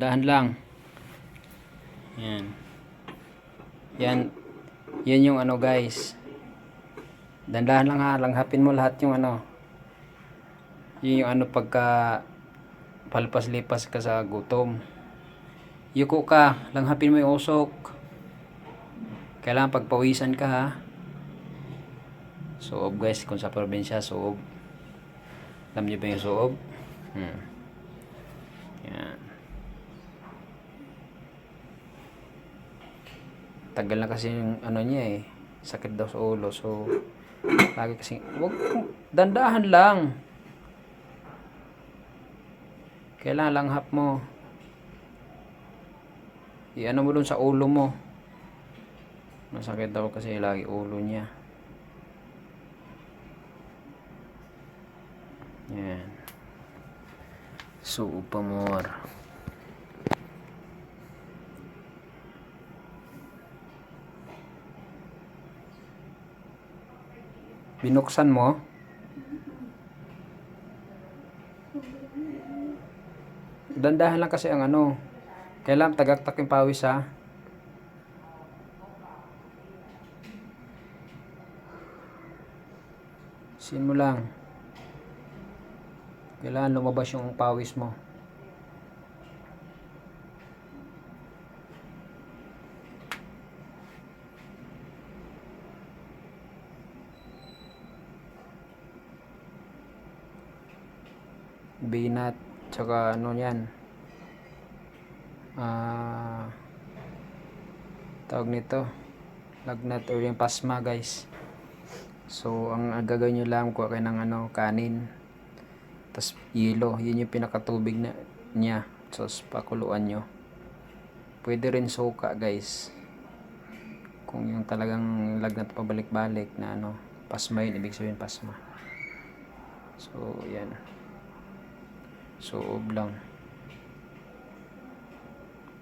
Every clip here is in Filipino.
Dahan lang. Yan. Yan. Yan yung ano guys. Dandahan lang ha. Langhapin mo lahat yung ano. Yun yung ano pagka palpas-lipas ka sa gutom. Yuko ka. Langhapin mo yung usok. Kailangan pagpawisan ka ha. Soob guys. Kung sa probinsya, soob. Alam niyo ba yung soob? Hmm. Yan. Tagal na kasi yung ano niya eh. Sakit daw sa ulo. So, lagi kasi, wag, dandahan lang. Kailangan lang hap mo. I-ano mo dun sa ulo mo. Masakit daw kasi lagi ulo niya. Yan. So, pa Binuksan mo? Dandahan lang kasi ang ano. Kailangan tagaktak yung pawis ha. Sin mo lang. Kailangan lumabas yung pawis mo. Binat, tsaka ano yan. Ah, tawag nito. Lagnat or yung pasma guys. So, ang gagawin nyo lang, kuha kayo ng ano, kanin. Tapos, yelo. Yun yung pinakatubig na, niya. So, pakuluan nyo. Pwede rin suka, guys. Kung yung talagang lagnat pabalik-balik na ano, pasma yun. Ibig sabihin pasma. So, yan. Suob lang.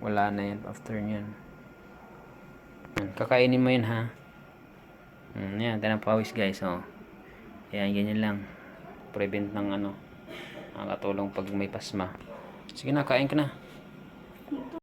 Wala na yan after nyan. Yan, Kakainin mo yun, ha? Mm, yan, tanapawis guys, oh. Yan, ganyan lang. Prevent ng ano, nakakatulong pag may pasma. Sige na, kain ka na.